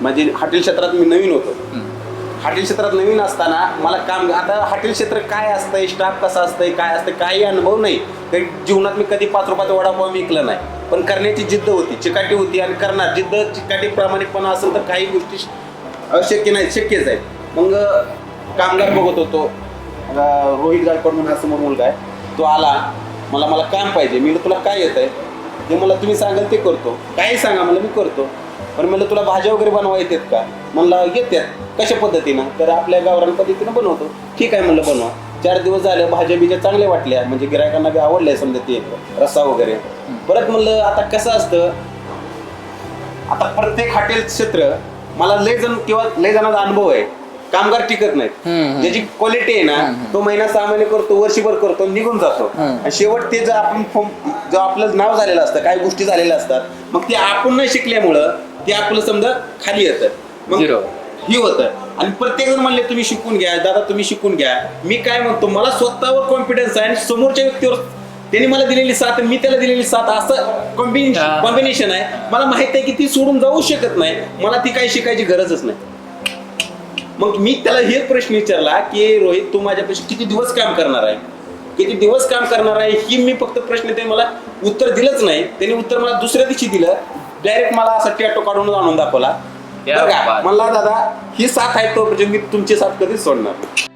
म्हणजे हॉटेल क्षेत्रात मी नवीन होतो. हॉटेल क्षेत्रात नवीन असताना मला काम आता हॉटेल क्षेत्र काय असतंय स्टाफ कसा असतंय काय असतं काही अनुभव नाही. काही जीवनात मी कधी पाच रुपयाचा वडापाव विकलं नाही. पण करण्याची जिद्द होती चिकाटी होती आणि करणार. जिद्द चिकाटी प्रामाणिकपणा असेल तर काही गोष्टी अशक्य नाही शक्यच आहेत मग कामगार बघत होतो. रोहित गायकवाड म्हणून हा समोर मुलगा आहे. तो आला. मला मला काम पाहिजे. मी तुला काय येत आहे ते मला तुम्ही सांगाल ते करतो. काही सांगा? मला मी करतो. पण म्हणलं तुला भाज्या वगैरे बनवा येतात का? म्हणलं येतात कशा पद्धतीनं? तर आपल्या गावरान पद्धतीनं बनवतो. ठीक आहे म्हणलं बनवा. चार दिवस झाले भाज्या बिज्या चांगल्या वाटल्या. म्हणजे गिरायकांना बी आवडल्या समजा ते रस्सा वगैरे. परत म्हणलं आता कसं असतं आता प्रत्येक हॉटेल क्षेत्र मला लय जण किंवा लय जणांचा अनुभव आहे. कामगार टिकत नाहीत. ज्याची क्वालिटी आहे ना तो महिना सहा महिने करतो वर्षभर करतो निघून जातो. आणि शेवट ते जर आपण जो आपलं नाव झालेलं असतं काही गोष्टी झालेल्या असतात मग ते आपण नाही शिकल्यामुळं ते आपलं समजा खाली येतं. मग Zero. ही होतं. आणि प्रत्येक जण म्हणले तुम्ही शिकून घ्या. दादा तुम्ही शिकून घ्या. मी काय म्हणतो मला स्वतःवर कॉन्फिडन्स आहे आणि समोरच्या व्यक्तीवर त्यांनी मला दिलेली साथ आणि मी त्याला दिलेली साथ असं कॉम्बिनेशन हा. कॉम्बिनेशन आहे. मला माहीत आहे की ती सोडून जाऊ शकत नाही. मला ती काही शिकायची गरजच नाही. मग मी त्याला हेच प्रश्न विचारला की रोहित तू माझ्यापाशी किती दिवस काम करणार आहे? किती दिवस काम करणार आहे? ही मी फक्त प्रश्न ते मला उत्तर दिलंच नाही. त्यांनी उत्तर मला दुसऱ्या दिवशी दिलं. डायरेक्ट मला असा टॅटो काढून आणून दाखवला या बरं का? बात. म्हणला दादा ही साथ आहे तो म्हणजे मी तुमची साथ कधीच सोडणार नाही.